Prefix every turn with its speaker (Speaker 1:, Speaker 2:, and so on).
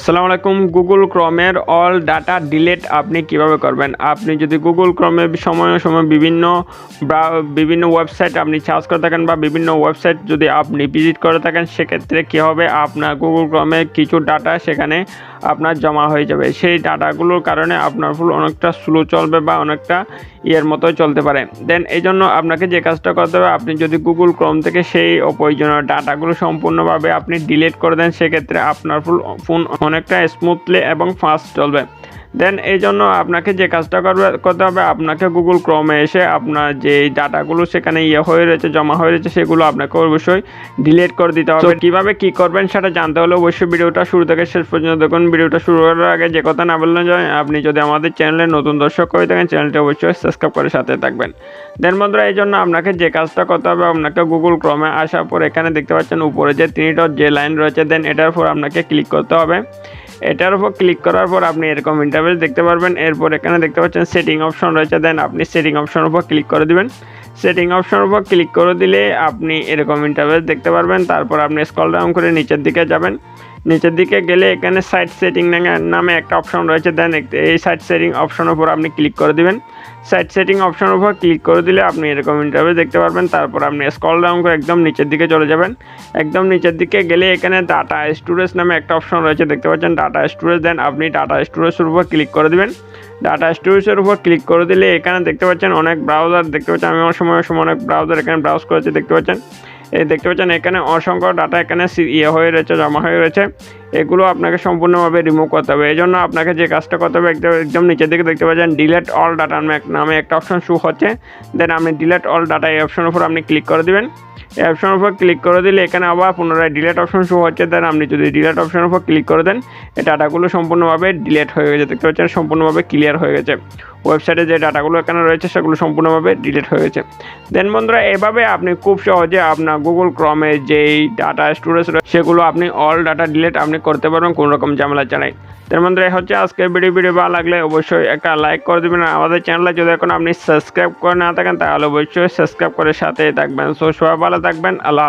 Speaker 1: আসসালামু আলাইকুম গুগল ক্রমের অল ডাটা ডিলেট আপনি কীভাবে করবেন? আপনি যদি গুগল ক্রমে সময় সময় বিভিন্ন বিভিন্ন ওয়েবসাইট আপনি সার্চ করে থাকেন বা বিভিন্ন ওয়েবসাইট যদি আপনি ভিজিট করে থাকেন, সেক্ষেত্রে কী হবে? আপনার গুগল ক্রমে কিছু ডাটা সেখানে আপনার জমা হয়ে যাবে। সেই ডাটাগুলোর কারণে আপনার ফুল অনেকটা স্লো চলবে বা অনেকটা ইয়ের মতো চলতে পারে। দেন এই জন্য আপনাকে যে কাজটা করতে হবে, আপনি যদি গুগল ক্রোম থেকে সেই অপ্রয়োজনীয় ডাটাগুলো সম্পূর্ণভাবে আপনি ডিলিট করে দেন, সেক্ষেত্রে আপনার ফুল ফোন অনেকটা স্মুথলি এবং ফাস্ট চলবে। দেন এই জন্য আপনাকে যে কাজটা করবে করতে হবে আপনাকে গুগল ক্রমে এসে আপনার যে ডাটাগুলো সেখানে ইয়ে হয়ে রয়েছে জমা হয়ে রয়েছে সেগুলো আপনাকে অবশ্যই ডিলিট করে দিতে হবে। কীভাবে কী করবেন সেটা জানতে হলে অবশ্যই ভিডিওটা শুরু থেকে শেষ পর্যন্ত দেখুন। ভিডিওটা শুরু করার আগে যে কথা না বললেন যায় আপনি যদি আমাদের চ্যানেলে নতুন দর্শক হয়ে থাকেন চ্যানেলটি অবশ্যই সাবস্ক্রাইব করে সাথে থাকবেন। দেন বন্ধুরা এই জন্য আপনাকে যে কাজটা করতে হবে আপনাকে গুগল ক্রমে আসার পর এখানে দেখতে পাচ্ছেন উপরে যে ডট যে লাইন রয়েছে দেন এটার উপর আপনাকে ক্লিক করতে হবে। এটার উপর ক্লিক করার পর আপনি এরকম ইন্টারভেস দেখতে পারবেন। এরপর এখানে দেখতে পাচ্ছেন সেটিং অপশন রয়েছে। দেন আপনি সেটিং অপশন উপর ক্লিক করে দেবেন। সেটিং অপশন উপর ক্লিক করে দিলে আপনি এরকম ইন্টারভেস দেখতে পারবেন। তারপর আপনি স্কল ডাউন করে নিচের দিকে যাবেন। নিচের দিকে গেলে এখানে সাইট সেটিং নামে একটা অপশন রয়েছে। দেন এই সাইট সেটিং অপশনের উপর আপনি ক্লিক করে দিবেন। সাইট সেটিং অপশনের উপর ক্লিক করে দিলে আপনি এরকম ইন্টারভিউ দেখতে পারবেন। তারপর আপনি স্কল ডাউন করে একদম নিচের দিকে চলে যাবেন। একদম নিচের দিকে গেলে এখানে ডাটা স্টোরেজ নামে একটা অপশন রয়েছে, দেখতে পাচ্ছেন? ডাটা স্টোরেজ দেন আপনি ডাটা স্টোরেজের উপর ক্লিক করে দিবেন। ডাটা স্টোরেজের উপর ক্লিক করে দিলে এখানে দেখতে পাচ্ছেন অনেক ব্রাউজার দেখতে পাচ্ছেন? আমি আমার সময় সময় অনেক ব্রাউজার এখানে ব্রাউজ করেছি, দেখতে পাচ্ছেন? এই দেখতে পাচ্ছেন, এখানে অসংখ্য ডাটা এখানে ইয়ে হয়ে রয়েছে, জমা হয়ে রয়েছে। এগুলো আপনাকে সম্পূর্ণভাবে রিমুভ করতে হবে। এই জন্য আপনাকে যে কাজটা করতে হবে, একদম একদম নিচের দিকে দেখতে পাচ্ছেন ডিলেট অল ডাটা নামে একটা অপশন শু হচ্ছে। দেন আপনি ডিলেট অল ডাটা এই অপশনের উপর আপনি ক্লিক করে দিবেন। অপশনের উপর ক্লিক করে দিলে এখানে আবার পুনরায় ডিলেট অপশন শো হচ্ছে। দেন আপনি যদি ডিলেট অপশনের উপর ক্লিক করে দেন, এই ডাটাগুলো সম্পূর্ণভাবে ডিলেট হয়ে গেছে। দেখতে পাচ্ছেন, সম্পূর্ণভাবে ক্লিয়ার হয়ে গেছে। ওয়েবসাইটে যে ডাটাগুলো এখানে রয়েছে, সেগুলো সম্পূর্ণভাবে ডিলেট হয়ে গেছে। দেন বন্ধুরা, এভাবে আপনি খুব সহজে আপনার গুগল ক্রমে যেই ডাটা স্টোরেজ রয়েছে সেগুলো আপনি অল ডাটা ডিলেট আপনি করতে পারবেন কোনো রকম ঝামেলা ছাড়াই তার এই হচ্ছে আজকে ভিডিও ভিডিও ভালো লাগলে অবশ্যই একটা লাইক করে দেবেন। আমাদের চ্যানেলে যদি এখন আপনি সাবস্ক্রাইব করে না থাকেন, তাহলে অবশ্যই সাবস্ক্রাইব করে সাথে থাকবেন। সো সবাই ভালো থাকবেন আল্লাহ